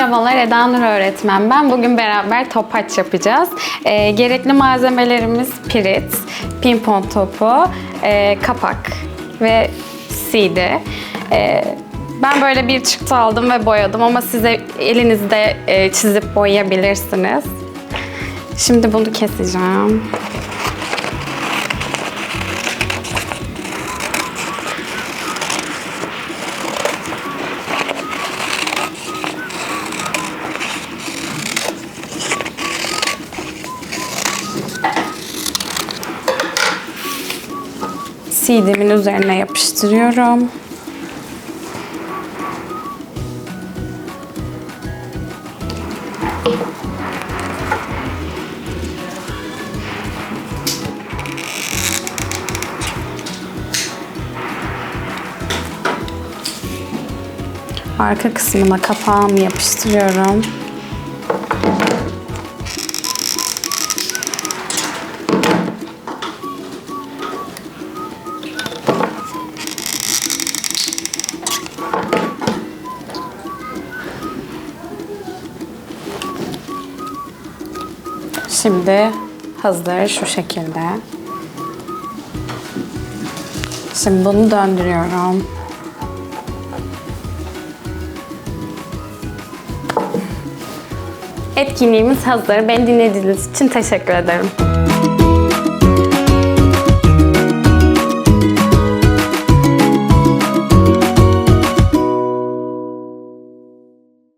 Eda Nur öğretmen ben. Bugün beraber topaç yapacağız. Ee, gerekli malzemelerimiz pirit, pimpon topu, e, kapak ve CD. Ee, ben böyle bir çıktı aldım ve boyadım ama size elinizde e, çizip boyayabilirsiniz. Şimdi bunu keseceğim. CD'min üzerine yapıştırıyorum. Arka kısmına kapağımı yapıştırıyorum. Şimdi hazır şu şekilde. Şimdi bunu döndürüyorum. Etkinliğimiz hazır. Beni dinlediğiniz için teşekkür ederim.